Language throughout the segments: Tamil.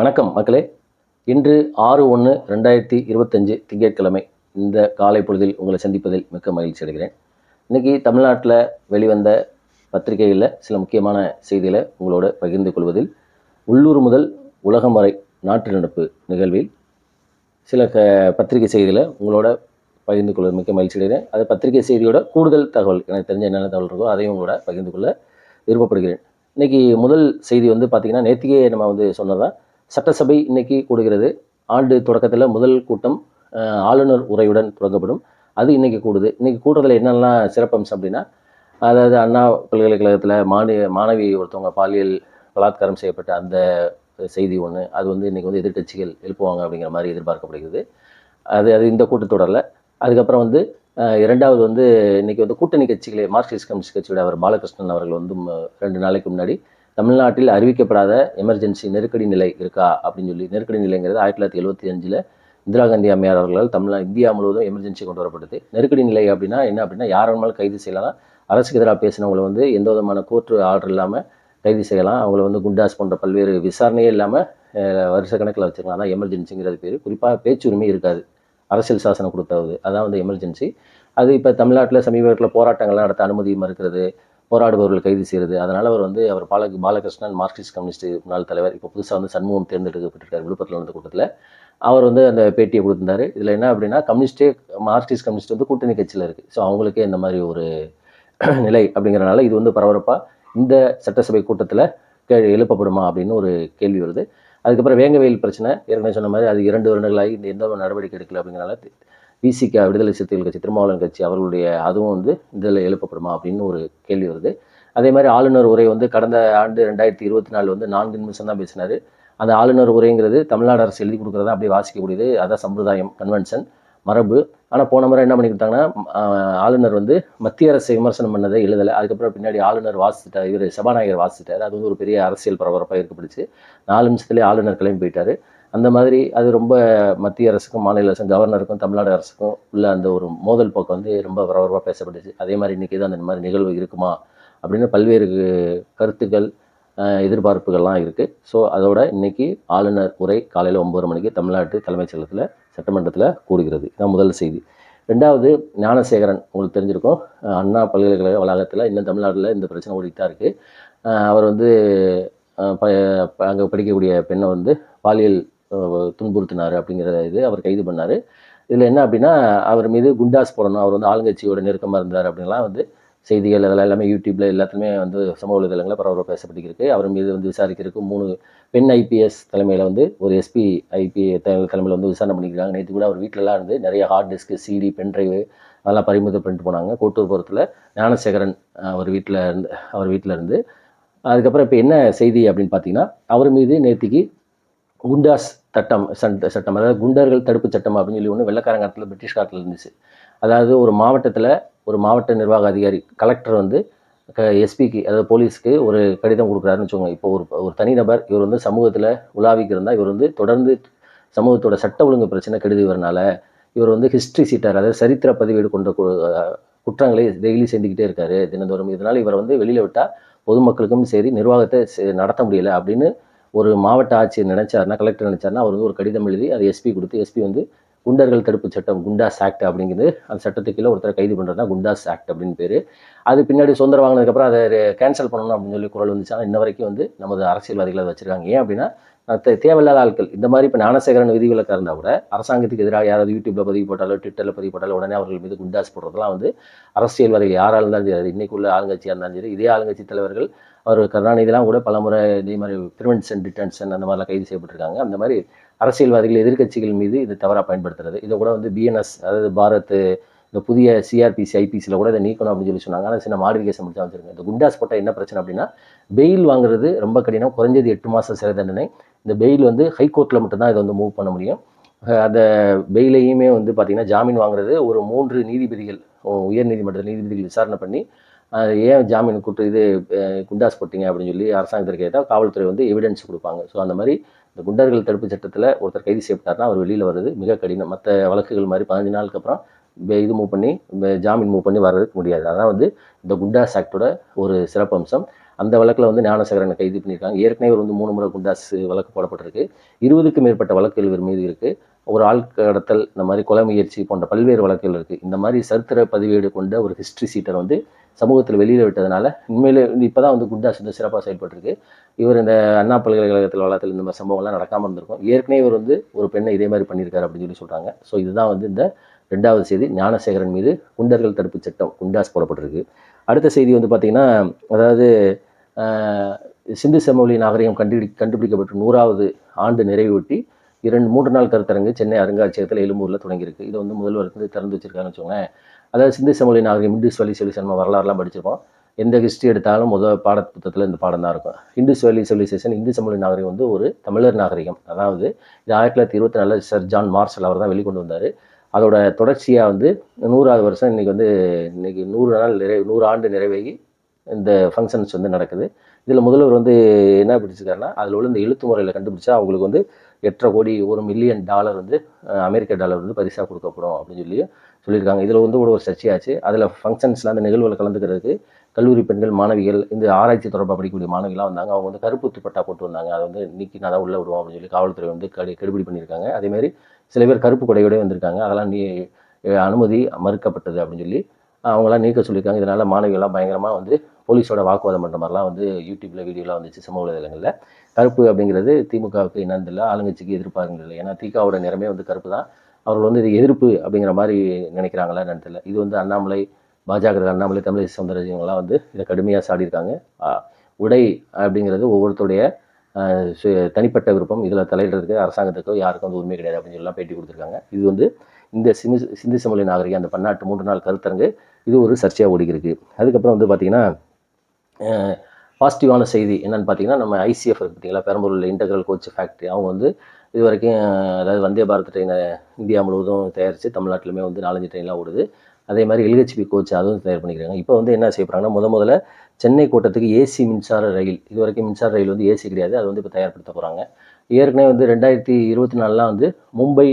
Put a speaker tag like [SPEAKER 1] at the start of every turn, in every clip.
[SPEAKER 1] வணக்கம் மக்களே. இன்று ஆறு ஒன்று ரெண்டாயிரத்தி இருபத்தஞ்சு திங்கட்கிழமை. இந்த காலை பொழுதில் உங்களை சந்திப்பதில் மிக்க மகிழ்ச்சி அடைகிறேன். இன்றைக்கி தமிழ்நாட்டில் வெளிவந்த பத்திரிகைகளில் சில முக்கியமான செய்திகளை உங்களோட பகிர்ந்து கொள்வதில் உள்ளூர் முதல் உலகம் வரை நாட்டு நடப்பு நிகழ்வில் சில க பத்திரிகை செய்திகளை உங்களோட பகிர்ந்து கொள்வது மிக்க மகிழ்ச்சி அடைகிறேன். அது பத்திரிகை செய்தியோட கூடுதல் தகவல் எனக்கு தெரிஞ்ச என்னென்ன தகவல் இருக்கோ அதையும் உங்களோட பகிர்ந்து கொள்ள விருப்பப்படுகிறேன். இன்றைக்கி முதல் செய்தி வந்து பார்த்திங்கன்னா நேற்றுக்கே நம்ம வந்து சொன்னதான் சட்டசபை இன்னைக்கு கூடுகிறது. ஆண்டு தொடக்கத்தில் முதல் கூட்டம் ஆளுநர் உரையுடன் தொடங்கப்படும். அது இன்றைக்கி கூடுது. இன்றைக்கி கூட்டத்தில் என்னெல்லாம் சிறப்பம்சம் அப்படின்னா அதாவது அண்ணா பல்கலைக்கழகத்தில் மாணவி மாணவி ஒருத்தவங்க பாலியல் பலாத்காரம் செய்யப்பட்ட அந்த செய்தி ஒன்று அது வந்து இன்றைக்கி வந்து எதிர்க்கட்சிகள் எழுப்புவாங்க அப்படிங்கிற மாதிரி எதிர்பார்க்கப்படுகிறது. அது அது இந்த கூட்டத்தொடரில் அதுக்கப்புறம் வந்து இரண்டாவது வந்து இன்னைக்கு வந்து கூட்டணி கட்சிகளே மார்க்சிஸ்ட் கம்யூனிஸ்ட் கட்சியோட அவர் பாலகிருஷ்ணன் அவர்கள் வந்து ரெண்டு நாளைக்கு முன்னாடி தமிழ்நாட்டில் அறிவிக்கப்படாத எமர்ஜென்சி நெருக்கடி நிலை இருக்கா அப்படின்னு சொல்லி நெருக்கடி நிலைங்கிறது ஆயிரத்தி தொள்ளாயிரத்தி எழுபத்தி அஞ்சில் இந்திரா காந்தி அம்மையார் அவர்களால் தமிழ்நா இந்தியா முழுவதும் எமர்ஜென்சி கொண்டு வரப்பட்டது. நெருக்கடி நிலை அப்படின்னா என்ன அப்படின்னா யார் வேணாலும் கைது செய்யலாம். அரசுக்கு எதிராக பேசினவங்களை வந்து எந்த விதமான கோர்ட்டு ஆர்டர் இல்லாமல் கைது செய்யலாம். அவங்கள வந்து குண்டாஸ் போன்ற பல்வேறு விசாரணையே இல்லாமல் வருஷ கணக்கில் வச்சுக்கலாம் அதான் எமர்ஜென்சிங்கிறது பேர். குறிப்பாக பேச்சுரிமை இருக்காது. அரசியல் சாசனம் கொடுத்தாவது அதான் வந்து எமர்ஜென்சி அது இப்போ தமிழ்நாட்டில் சமீபத்தில் போராட்டங்கள்லாம் நடத்த அனுமதி மறுக்கிறது. போராடுபவர்கள் கைது செய்கிறது அதனால் அவர் வந்து அவர் பால பாலகிருஷ்ணன் மார்க்சிஸ்ட் கம்யூனிஸ்ட் முன்னாள் தலைவர் இப்போ புதுசாக வந்து சண்முகம் தேர்ந்தெடுக்கப்பட்டிருக்கார் விழுப்புரத்தில் நடந்த கூட்டத்தில் அவர் வந்து அந்த பேட்டியை கொடுத்திருந்தார். இதில் என்ன அப்படின்னா கம்யூனிஸ்டே மார்க்சிஸ்ட் கம்யூனிஸ்ட் வந்து கூட்டணி கட்சியில் இருக்குது ஸோ அவங்களுக்கே இந்த மாதிரி ஒரு நிலை அப்படிங்கிறனால இது வந்து பரபரப்பாக இந்த சட்டசபை கூட்டத்தில் கே எழுப்பப்படுமா அப்படின்னு ஒரு கேள்வி வருது. அதுக்கப்புறம் வேங்கவேல் பிரச்சனை. ஏற்கனவே சொன்ன மாதிரி அது இரண்டு வருடங்களாகி இந்த எந்த ஒரு நடவடிக்கை எடுக்கல அப்படிங்கிறனால விசிகா விடுதலை சிறுத்தைகள் கட்சி திருமாவளவன் கட்சி அவர்களுடைய அதுவும் வந்து இதில் எழுப்பப்படுமா அப்படின்னு ஒரு கேள்வி வருது. அதே மாதிரி ஆளுநர் உரை வந்து கடந்த ஆண்டு ரெண்டாயிரத்தி இருபத்தி நாலு வந்து நான்கு நிமிஷம் தான் பேசினார். அந்த ஆளுநர் உரைங்கிறது தமிழ்நாடு அரசு எழுதி கொடுக்குறதா அப்படியே வாசிக்கக்கூடியது அதான் சம்பிரதாயம் கன்வென்ஷன் மரபு. ஆனால் போன முறை என்ன பண்ணிக்கிட்டாங்கன்னா கொடுத்தாங்கன்னா ஆளுநர் வந்து மத்திய அரசை விமர்சனம் பண்ணதை எழுதலை. அதுக்கப்புறம் பின்னாடி ஆளுநர் வாசிட்டார் இவர் சபாநாயகர் வாசிட்டார் அது வந்து ஒரு பெரிய அரசியல் பரபரப்பாக ஏற்படுச்சு நாலு நிமிஷத்துலேயே ஆளுநர் கிளம்பி போயிட்டார். அந்த மாதிரி அது ரொம்ப மத்திய அரசுக்கும் மாநில அரசுக்கும் கவர்னருக்கும் தமிழ்நாடு அரசுக்கும் உள்ள அந்த ஒரு மோதல் போக்கு வந்து ரொம்ப பரபரப்பாக பேசப்பட்டுச்சு. அதே மாதிரி இன்றைக்கி தான் அந்த மாதிரி நிகழ்வு இருக்குமா அப்படின்னு பல்வேறு கருத்துக்கள் எதிர்பார்ப்புகள்லாம் இருக்குது ஸோ அதோட இன்னைக்கு ஆளுநர் உரை காலையில் ஒம்பது மணிக்கு தமிழ்நாட்டு தலைமைச் செயலகத்தில் சட்டமன்றத்தில் கூடுகிறது. இதான் முதல் செய்தி. ரெண்டாவது ஞானசேகரன் உங்களுக்கு தெரிஞ்சிருக்கும். அண்ணா பல்கலைக்கழக வளாகத்தில் இன்னும் தமிழ்நாட்டில் இந்த பிரச்சனை ஓடிட்டு தான் இருக்குது அவர் வந்து ப அங்கே படிக்கக்கூடிய பெண்ணை வந்து பாலியல் துன்புறுத்தினார் அப்படிங்கிற இது அவர் கைது பண்ணார். இதில் என்ன அப்படின்னா அவர் மீது குண்டாஸ் போடணும் அவர் வந்து ஆளுங்கட்சியோட நெருக்கமாக இருந்தார் அப்படின்லாம் வந்து செய்திகள் அதெல்லாம் எல்லாமே யூடியூப்பில் எல்லாத்துலேயுமே வந்து சமூக வலைதளங்களில் பரவலாக பேசப்பட்டிருக்கு. அவர் மீது வந்து விசாரிக்கிறதுக்கு மூணு பெண் ஐபிஎஸ் தலைமையில் வந்து ஒரு எஸ்பி ஐபி தலைமையில் வந்து விசாரணை பண்ணிக்கிறாங்க. நேற்று கூட அவர் வீட்டிலலாம் இருந்து நிறைய ஹார்ட் டிஸ்க்கு சிடி பென்ட்ரைவு அதெல்லாம் பறிமுதல் பண்ணிட்டு போனாங்க. கோட்டூர்புரத்தில் ஞானசேகரன் அவர் வீட்டில் இருந்து அவர் வீட்டில் இருந்து. அதுக்கப்புறம் இப்போ என்ன செய்தி அப்படின்னு பார்த்தீங்கன்னா அவர் மீது நேற்றுக்கு குண்டாஸ் சட்டம் சட்டம் அதாவது குண்டர்கள் தடுப்பு சட்டம் அப்படின்னு சொல்லி ஒன்று வெள்ளக்காரங்க காலத்தில் பிரிட்டிஷ் காலத்தில் இருந்துச்சு. அதாவது ஒரு மாவட்டத்தில் ஒரு மாவட்ட நிர்வாக அதிகாரி கலெக்டர் வந்து க எஸ்பிக்கு அதாவது போலீஸ்க்கு ஒரு கடிதம் கொடுக்குறாருன்னு வச்சுக்கோங்க. இப்போ ஒரு ஒரு தனிநபர் இவர் வந்து சமூகத்தில் உலாவிக்கு இருந்தால் இவர் வந்து தொடர்ந்து சமூகத்தோட சட்ட ஒழுங்கு பிரச்சனை கெடுதி வரனால இவர் வந்து ஹிஸ்ட்ரி சீட்டர் அதாவது சரித்திர பதிவேடு கொண்ட கு- குற்றங்களை டெய்லி செஞ்சுக்கிட்டே இருக்காரு தினந்தோறும். இதனால் இவரை வந்து வெளியில் விட்டால் பொதுமக்களுக்கும் சரி நிர்வாகத்தை செ- நடத்த முடியலை அப்படின்னு ஒரு மாவட்ட ஆட்சியர் நினைச்சாருன்னா கலெக்டர் நினைச்சாருன்னா அவர் வந்து ஒரு கடிதம் எழுதி அதை எஸ்பி கொடுத்து எஸ்பி வந்து குண்டர்கள் தடுப்பு சட்டம் குண்டாஸ் ஆக்ட் அப்படிங்கிறது அந்த சட்டத்துக்கு கீழே ஒருத்தரை கைது பண்ணுறதுனா குண்டாஸ் ஆக்ட் அப்படின்னு பேர். அது பின்னாடி சுதந்திரம் வாங்கினதுக்கப்புறம் அதை கேன்சல் பண்ணணும் அப்படின்னு சொல்லி குரல் வந்துச்சு. ஆனால் இன்ன வரைக்கும் வந்து நமது அரசியல்வாதிகளை வச்சுருக்காங்க. ஏன் அப்படின்னா தேவையில்லாத ஆட்கள். இந்த மாதிரி இப்போ ஞானசேகரன் விதிவிலக்காக இருந்தால் கூட அரசாங்கத்துக்கு எதிராக யாராவது யூடியூப்பில் பதிவு போட்டாலோ ட்விட்டரில் பதிவு போட்டாலோ உடனே அவர்கள் மீது குண்டாஸ் போடுறதுலாம் வந்து அரசியல்வாதிகள் யாராக இருந்தாலும் சரி இன்னைக்குள்ள ஆளுங்கட்சியாக இருந்தாலும் சரி இதே ஆளுங்கட்சி தலைவர்கள் அவர் கருணாநிதிலாம் கூட பலமுறை இதே மாதிரி பிரிவென்ஷன் டிட்டன்ஷன் அந்த மாதிரிலாம் கைது செய்யப்பட்டிருக்காங்க. அந்த மாதிரி அரசியல்வாதிகள் எதிர்க்கட்சிகள் மீது இது தவறாக பயன்படுத்துறது. இதை கூட வந்து பிஎன்எஸ் அதாவது பாரத் இந்த புதிய சிஆர்பிசி ஐபிசியில் கூட இதை நீக்கணும் அப்படின்னு சொல்லி சொன்னாங்க. ஆனால் சின்ன மாடிஃபிகேஷன் முடிச்சா வச்சிருங்க இந்த குண்டாஸ் போட்டால் என்ன பிரச்சனை அப்படின்னா பெயில் வாங்குறது ரொம்ப கடினம். குறைஞ்சது எட்டு மாதம் சிறை தண்டனை. இந்த பெயில் வந்து ஹைகோர்ட்டில் மட்டும்தான் இதை வந்து மூவ் பண்ண முடியும். அந்த பெயிலையுமே வந்து பார்த்திங்கன்னா ஜாமீன் வாங்குறது ஒரு மூன்று நீதிபதிகள் உயர் நீதிமன்ற நீதிபதிகள் விசாரணை பண்ணி ஏன் ஜாமீன் கூட்டு இது குண்டாஸ் போட்டிங்க அப்படின்னு சொல்லி அரசாங்கத்திற்கு கேட்டால் காவல்துறை வந்து எவிடன்ஸ் கொடுப்பாங்க. ஸோ அந்த மாதிரி இந்த குண்டர்கள் தடுப்பு சட்டத்தில் ஒருத்தர் கைது செய்யப்பட்டார்னா அவர் வெளியில் வர்றது மிக கடினம். மற்ற வழக்குகள் மாதிரி பதினஞ்சு நாளுக்கு அப்புறம் இது மூவ் பண்ணி ஜாமீன் மூவ் பண்ணி வர்றதுக்கு முடியாது. அதான் வந்து இந்த குண்டாஸ் ஆக்டோட ஒரு சிறப்பம்சம் அந்த வழக்கில் வந்து ஞானசேகரனை கைது பண்ணியிருக்காங்க. ஏற்கனவே இவர் வந்து மூணு முறை குண்டாஸ் வழக்கு போடப்பட்டிருக்கு. இருபதுக்கும் மேற்பட்ட வழக்குகள் இவர் மீது இருக்குது ஒரு ஆள் கடத்தல் இந்த மாதிரி கொலை முயற்சி போன்ற பல்வேறு வழக்குகள் இருக்குது இந்த மாதிரி சரித்திர பதிவேடு கொண்ட ஒரு ஹிஸ்ட்ரி சீட்டர் வந்து சமூகத்தில் வெளியில் விட்டதுனால உண்மையிலே இப்போ தான் வந்து குண்டாஸ் வந்து சிறப்பாக செயல்பட்டிருக்கு. இவர் இந்த அண்ணா பல்கலைக்கழகத்தில் வளத்தில் இந்த மாதிரி சம்பவம்லாம் நடக்காமல் இருந்திருக்கும். ஏற்கனவே இவர் வந்து ஒரு பெண்ணை இதே மாதிரி பண்ணியிருக்காரு அப்படின்னு சொல்லி சொல்கிறாங்க ஸோ இதுதான் வந்து இந்த ரெண்டாவது செய்தி. ஞானசேகரன் மீது குண்டர்கள் தடுப்பு சட்டம் குண்டாஸ் போடப்பட்டிருக்கு. அடுத்த செய்தி வந்து பார்த்திங்கன்னா அதாவது சிந்து சமவெளி நாகரிகம் கண்டுபிடி கண்டுபிடிக்கப்பட்ட நூறாவது ஆண்டு நிறைவொட்டி இரண்டு மூன்று நாள் கருத்தரங்கு சென்னை அருங்காட்சியகத்தில் எழும்பூரில் தொடங்கியிருக்கு. இது வந்து முதல்வர் வந்து திறந்து வச்சிருக்காருன்னு வச்சுக்கோங்களேன். அதாவது சிந்து சமொழி நாகரிகம் இண்டிஸ் வேலி சிவிலைசேஷன் நம்ம வரலாறுலாம் படிச்சிருப்போம். எந்த ஹிஸ்ட்ரி எடுத்தாலும் முதல் பாட புத்தகத்தில் இந்த பாடம் தான் இருக்கும். இண்டஸ் வேலி சிவிலைசேஷன் இந்து சமொழி நாகரிகம் வந்து ஒரு தமிழர் நாகரிகம். அதாவது இது ஆயிரத்தி தொள்ளாயிரத்தி இருபத்தி நாலில் சர் ஜான் மார்ஷல் அவர் தான் வெளிக்கொண்டு வந்தார். அதோட தொடர்ச்சியாக வந்து நூறாவது வருஷம் இன்றைக்கி வந்து இன்றைக்கி நூறு நாள் நிறை நூறு ஆண்டு நிறைவேகி இந்த ஃபங்க்ஷன்ஸ் வந்து நடக்குது. இதில் முதல்வர் வந்து என்ன பிடிச்சிருக்காருன்னா அதில் உள்ள இந்த எழுத்து முறையில் கண்டுபிடிச்சா அவங்களுக்கு வந்து எட்டரை கோடி ஒரு மில்லியன் டாலர் வந்து அமெரிக்க டாலர் வந்து பரிசாக கொடுக்கப்படும் அப்படின்னு சொல்லி சொல்லியிருக்காங்க. இதில் வந்து கூட ஒரு சர்ச்சையாச்சு. அதில் ஃபங்க்ஷன்ஸ்லாம் அந்த நிகழ்வில் கலந்துக்கிறதுக்கு கல்லூரி பெண்கள் மாணவிகள் இந்த ஆராய்ச்சி தொடர்பாக படிக்கக்கூடிய மாணவிகளாக வந்தாங்க. அவங்க வந்து கருப்பு துப்பட்டா போட்டு வந்தாங்க. அதை வந்து நீக்கி நான் தான் உள்ளே விடுவோம் அப்படின்னு சொல்லி காவல்துறை வந்து கடி கெடுபிடி பண்ணியிருக்காங்க. அதேமாதிரி சில பேர் கருப்பு கொடையோடய வந்திருக்காங்க. அதெல்லாம் நீ அனுமதி மறுக்கப்பட்டது அப்படின்னு சொல்லி அவங்களாம் நீக்க சொல்லியிருக்காங்க. இதனால் மாணவிகள்லாம் பயங்கரமாக வந்து போலீஸோட வாக்குவாதம் பண்ணுற மாதிரிலாம் வந்து யூடியூப்பில் வீடியோலாம் வந்துச்சு சமூக வலைதளங்களில். கருப்பு அப்படிங்கிறது திமுகவுக்கு என்னன்னு தெரியல ஆளுங்கட்சிக்கு எதிர்ப்பாருங்க இல்லை. ஏன்னா திகாவோட நிறமே வந்து கருப்பு தான் அவர்கள் வந்து இது எதிர்ப்பு அப்படிங்கிற மாதிரி நினைக்கிறாங்களா என்னன்னு தெரியல. இது வந்து அண்ணாமலை பாஜக அண்ணாமலை தமிழிசை சவுந்தரராஜன்லாம் வந்து இதை கடுமையாக சாடியிருக்காங்க. உடை அப்படிங்கிறது ஒவ்வொருத்தருடைய தனிப்பட்ட விருப்பம். இதில் தலையிடுறதுக்கு அரசாங்கத்துக்கோ யாருக்கும் வந்து உரிமை கிடையாது அப்படின்னு சொல்லலாம் பேட்டி கொடுத்துருக்காங்க. இது வந்து இந்த சிந்து சிந்து சமொழி நாகரிகம் அந்த பன்னாட்டு மூன்று நாள் கருத்தரங்கு இது ஒரு சர்ச்சையாக ஓடிக்கிருக்கு. அதுக்கப்புறம் வந்து பார்த்திங்கன்னா பாசிட்டிவான செய்தி என்னென்னு பார்த்தீங்கன்னா நம்ம ஐசிஎஃப் பார்த்தீங்களா? பெரம்பலூரில் இன்டகிரல் கோச் ஃபேக்ட்ரி அவங்க வந்து இது வரைக்கும் அதாவது வந்தே பாரத் ட்ரெயினை இந்தியா முழுவதும் தயாரித்து தமிழ்நாட்டிலுமே வந்து நாலஞ்சு ட்ரெயின்லாம் ஓடுது. அதே மாதிரி எல்ஹெச்பி கோச் அதுவும் தயார் பண்ணிக்கிறாங்க. இப்போ வந்து என்ன செய்ய போகிறாங்கன்னா முத முதல்ல சென்னை கோட்டத்துக்கு ஏசி மின்சார ரயில் இது வரைக்கும் மின்சார ரயில் வந்து ஏசி கிடையாது. அது வந்து இப்போ தயார்படுத்த போகிறாங்க ஏற்கனவே வந்து ரெண்டாயிரத்தி இருபத்தி நாலில் வந்து மும்பை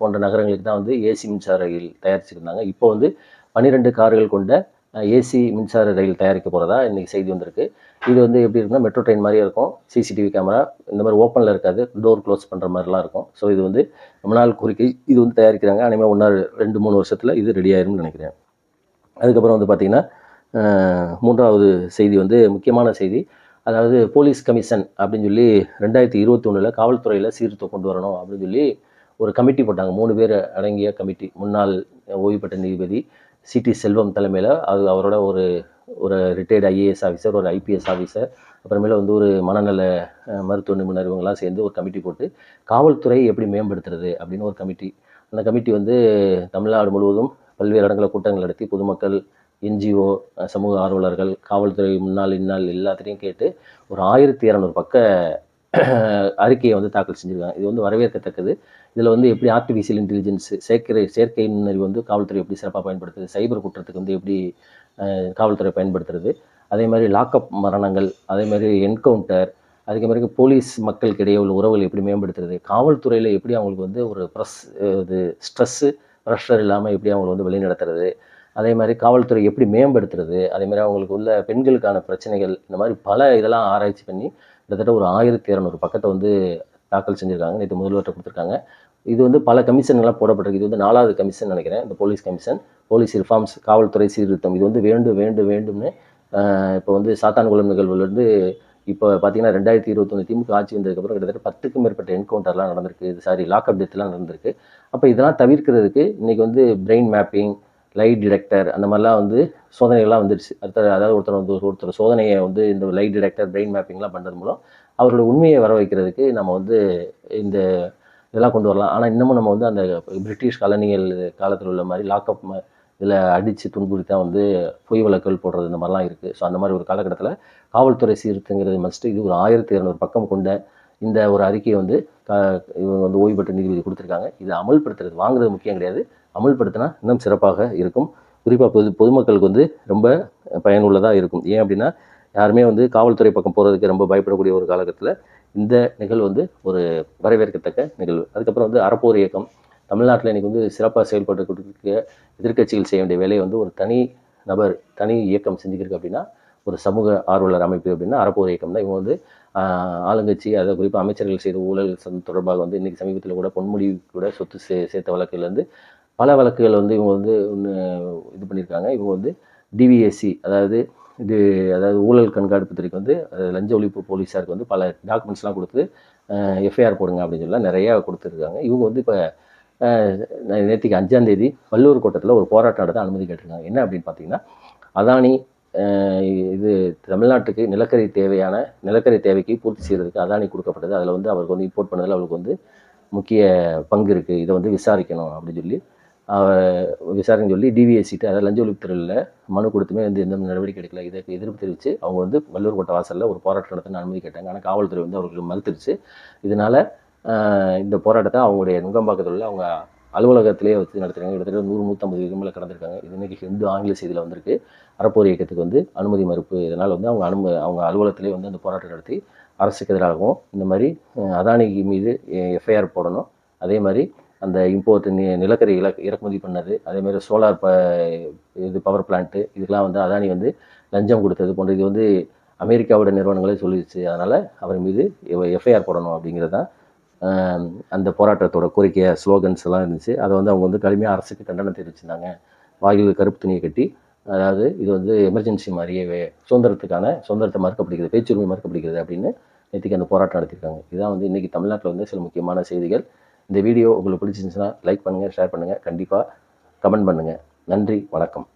[SPEAKER 1] போன்ற நகரங்களுக்கு தான் வந்து ஏசி மின்சார ரயில் தயாரிச்சிருந்தாங்க. இப்போ வந்து பன்னிரெண்டு கார்கள் கொண்ட ஏசி மின்சார ரயில் தயாரிக்க போகிறதா இன்றைக்கி செய்தி வந்திருக்கு. இது வந்து எப்படி இருக்குன்னா மெட்ரோ ட்ரெயின் மாதிரியே இருக்கும். சிசிடிவி கேமரா இந்த மாதிரி ஓப்பனில் இருக்காது. டோர் க்ளோஸ் பண்ணுற மாதிரிலாம் இருக்கும். ஸோ இது வந்து ரொம்ப நாள் கோரிக்கை. இது வந்து தயாரிக்கிறாங்க. அனிமே ஒன்றா ரெண்டு மூணு வருஷத்தில் இது ரெடி ஆயிரும்னு நினைக்கிறேன். அதுக்கப்புறம் வந்து பார்த்திங்கன்னா மூன்றாவது செய்தி வந்து முக்கியமான செய்தி. அதாவது போலீஸ் கமிஷன் அப்படின்னு சொல்லி ரெண்டாயிரத்தி இருபத்தி ஒன்றில் காவல்துறையில் சீர்திருத்தம் கொண்டு வரணும் அப்படின்னு சொல்லி ஒரு கமிட்டி போட்டாங்க. மூணு பேர் அடங்கிய கமிட்டி முன்னாள் ஓய்வு பெற்ற நீதிபதி சிடி செல்வம் தலைமையில் அது அவரோட ஒரு ஒரு ரிட்டையர்டு ஐஏஎஸ் ஆஃபீஸர் ஒரு ஐபிஎஸ் ஆஃபீஸர் அப்புறமேல வந்து ஒரு மனநல மருத்துவ நிபுணர் இவங்கெல்லாம் சேர்ந்து ஒரு கமிட்டி போட்டு காவல்துறை எப்படி மேம்படுத்துறது அப்படின்னு ஒரு கமிட்டி அந்த கமிட்டி வந்து தமிழ்நாடு முழுவதும் பல்வேறு இடங்களில் கூட்டங்கள் நடத்தி பொதுமக்கள் என்ஜிஓ சமூக ஆர்வலர்கள் காவல்துறை முன்னாள் இந்நாள் எல்லாத்தையும் கேட்டு ஒரு ஆயிரத்தி இரநூறு பக்க அறிக்கையை வந்து தாக்கல் செஞ்சுருக்காங்க. இது வந்து வரவேற்கத்தக்கது. இதில் வந்து எப்படி ஆர்டிஃபிஷியல் இன்டெலிஜென்ஸ் செயற்கை செயற்கை நுண்ணறிவு வந்து காவல்துறை எப்படி சிறப்பாக பயன்படுத்துது சைபர் குற்றத்துக்கு வந்து எப்படி காவல்துறை பயன்படுத்துறது அதே மாதிரி லாக்அப் மரணங்கள் அதே மாதிரி என்கவுண்டர் அதுக்கு பிறகு போலீஸ் மக்களுக்கு இடையே உள்ள உறவுகள் எப்படி மேம்படுத்துறது காவல்துறையில் எப்படி அவங்களுக்கு வந்து ஒரு ப்ரெஸ் இது ஸ்ட்ரெஸ்ஸு ப்ரெஷர் இல்லாமல் எப்படி அவங்களை வந்து வழிநடத்துறது அதே மாதிரி காவல்துறை எப்படி மேம்படுத்துறது அதே மாதிரி அவங்களுக்கு உள்ள பெண்களுக்கான பிரச்சனைகள் இந்த மாதிரி பல இதெல்லாம் ஆராய்ச்சி பண்ணி கிட்டத்தட்ட ஒரு ஆயிரத்தி இரநூறு பக்கத்தை வந்து தாக்கல் செஞ்சுருக்காங்க நேற்று முதல்வர்கிட்ட கொடுத்துருக்காங்க. இது வந்து பல கமிஷன்லாம் போடப்பட்டிருக்கு. இது வந்து நாலாவது கமிஷன் நினைக்கிறேன். இந்த போலீஸ் கமிஷன் போலீஸ் ரிஃபார்ம்ஸ் காவல்துறை சீர்திருத்தம். இது வந்து வேண்டும் வேண்டும் வேண்டும்னு இப்போ வந்து சாத்தான்குளம் நிகழ்வுலேருந்து இப்போ பார்த்தீங்கன்னா ரெண்டாயிரத்தி இருபத்தொன்று திமுக ஆட்சி வந்ததுக்கப்புறம் கிட்டத்தட்ட பத்துக்கும் மேற்பட்ட என்கவுண்டர்லாம் நடந்திருக்கு. இது சாரி லாக்அப் டெத்லாம் நடந்திருக்கு. அப்போ இதெல்லாம் தவிர்க்கிறதுக்கு இன்றைக்கி வந்து பிரெயின் மேப்பிங் லைட் டிடெக்டர் அந்த மாதிரிலாம் வந்து சோதனைகள்லாம் வந்துடுச்சு அடுத்த அதாவது ஒருத்தர் வந்து ஒருத்தர் சோதனையை வந்து இந்த லைட் டிடெக்டர் பிரெயின் மேப்பிங்லாம் பண்ணுறது மூலம் அவர்களோட உண்மையை வர வைக்கிறதுக்கு நம்ம வந்து இந்த இதெல்லாம் கொண்டு வரலாம். ஆனால் இன்னமும் நம்ம வந்து அந்த பிரிட்டிஷ் காலனிகள் காலத்தில் உள்ள மாதிரி லாக்அப் இதில் அடித்து துன்புறுத்தி தான் வந்து பொய் வழக்குகள் போடுறது இந்த மாதிரிலாம் இருக்குது ஸோ அந்த மாதிரி ஒரு காலகட்டத்தில் காவல்துறை சீர்திருத்தங்கிறது மஸ்ட்டு இது ஒரு ஆயிரத்தி இரநூறு பக்கம் கொண்ட இந்த ஒரு அறிக்கையை வந்து க இவங்க வந்து ஓய்வு பெற்ற நீதிபதி கொடுத்துருக்காங்க. இதை அமல்படுத்துறது வாங்குறது முக்கியம் கிடையாது. அமல்படுத்தினா இன்னும் சிறப்பாக இருக்கும். குறிப்பாக பொது பொதுமக்களுக்கு வந்து ரொம்ப பயனுள்ளதாக இருக்கும். ஏன் அப்படின்னா யாருமே வந்து காவல்துறை பக்கம் போகிறதுக்கு ரொம்ப பயப்படக்கூடிய ஒரு காலகட்டத்தில் இந்த நிகழ்வு வந்து ஒரு வரவேற்கத்தக்க நிகழ்வு. அதுக்கப்புறம் வந்து அறப்போர் இயக்கம். தமிழ்நாட்டில் இன்றைக்கி வந்து சிறப்பாக செயல்பட்டு எதிர்க்கட்சிகள் செய்ய வேண்டிய வேலையை வந்து ஒரு தனி நபர் தனி இயக்கம் செஞ்சுக்கிருக்கு அப்படின்னா ஒரு சமூக ஆர்வலர் அமைப்பு அப்படின்னா அறப்போர் இயக்கம் தான். இவங்க வந்து ஆளுங்கட்சி அதை குறிப்பாக அமைச்சர்கள் செய்த ஊழல் தொடர்பாக வந்து இன்றைக்கி சமீபத்தில் கூட பொன்முடி கூட சொத்து சே சேர்த்த வழக்குலேருந்து பல வழக்குகள் வந்து இவங்க வந்து ஒன்று இது பண்ணியிருக்காங்க இவங்க வந்து டிவிஎஸ்சி அதாவது இது அதாவது ஊழல் கண்காணிப்பு துறைக்கு வந்து லஞ்ச ஒழிப்பு போலீஸாருக்கு வந்து பல டாக்குமெண்ட்ஸ்லாம் கொடுத்து எஃப்ஐஆர் போடுங்க அப்படின்னு சொல்லலாம். நிறையா கொடுத்துருக்காங்க. இவங்க வந்து இப்போ நேற்றுக்கு அஞ்சாந்தேதி வல்லூர் வள்ளூர் கோட்டத்தில் ஒரு போராட்டம் நடத்த அனுமதி கேட்டிருக்காங்க. என்ன அப்படின்னு பார்த்தீங்கன்னா அதானி இது தமிழ்நாட்டுக்கு நிலக்கரி தேவையான நிலக்கரி தேவைக்கு பூர்த்தி செய்கிறதுக்கு அதானி கொடுக்கப்பட்டது. அதில் வந்து அவருக்கு வந்து இம்போர்ட் பண்ணதில் அவருக்கு வந்து முக்கிய பங்கு இருக்குது இதை வந்து விசாரிக்கணும் அப்படின்னு சொல்லி விசாரணை விசாரின்னு சொல்லி டிவிஎஸ்சிட்டு அதாவது லஞ்ச ஒழிப்புத்துறையில் மனு கொடுத்துமே வந்து எந்த நடவடிக்கை எடுக்கல. இதற்கு எதிர்ப்பு தெரிவித்து அவங்க வந்து வள்ளூர் கோட்டை வாசலில் ஒரு போராட்டம் நடத்தின அனுமதி கேட்டாங்க. ஆனால் காவல்துறை வந்து அவர்களுக்கு மறுத்துருச்சு. இதனால் இந்த போராட்டத்தை அவங்களுடைய நுங்கம்பாக்கத்தில் உள்ள அவங்க அலுவலகத்திலே வச்சு நடத்துகிறாங்க கிட்டத்தட்ட நூறு நூற்றம்பது விதமில் கடந்திருக்காங்க. இது இன்றைக்கி ஹிந்து ஆங்கில செய்தியில் வந்திருக்கு. அறப்போர் இயக்கத்துக்கு வந்து அனுமதி மறுப்பு. இதனால் வந்து அவங்க அனும அவங்க அலுவலகத்திலே வந்து அந்த போராட்டம் நடத்தி அரசுக்கு எதிராகவும் இந்த மாதிரி அதானிக்கு அதானி மீது எஃப்ஐஆர் போடணும். அதே மாதிரி அந்த இம்போர்ட் நிலக்கரி இலக் இறக்குமதி பண்ணது. அதேமாதிரி சோலார் ப இது பவர் பிளான்ட்டு இதுக்கெலாம் வந்து அதானி வந்து லஞ்சம் கொடுத்தது போன்ற இது வந்து அமெரிக்காவோட நிறுவனங்களே சொல்லிடுச்சு. அதனால் அவர் மீது எஃப்ஐஆர் போடணும் அப்படிங்கிறது தான் அந்த போராட்டத்தோட கோரிக்கை ஸ்லோகன்ஸ் எல்லாம் இருந்துச்சு. அதை வந்து அவங்க வந்து கடுமையாக அரசுக்கு கண்டனம் தெரிவிச்சிருந்தாங்க. வாயில் கருப்பு துணியை கட்டி அதாவது இது வந்து எமர்ஜென்சி மாதிரியே சுதந்திரத்துக்கான சுதந்திரத்தை மறுக்கப்படுகிறது பேச்சுரிமை மறுக்கப்படுகிறது அப்படின்னு நேற்றுக்கு அந்த போராட்டம் நடத்தியிருக்காங்க. இதான் வந்து இன்றைக்கி தமிழ்நாட்டில் வந்து சில முக்கியமான செய்திகள். இந்த வீடியோ உங்களுக்கு பிடிச்சிருந்துச்சுன்னா லைக் பண்ணுங்கள் ஷேர் பண்ணுங்கள் கண்டிப்பாக கமெண்ட் பண்ணுங்கள் நன்றி வணக்கம்.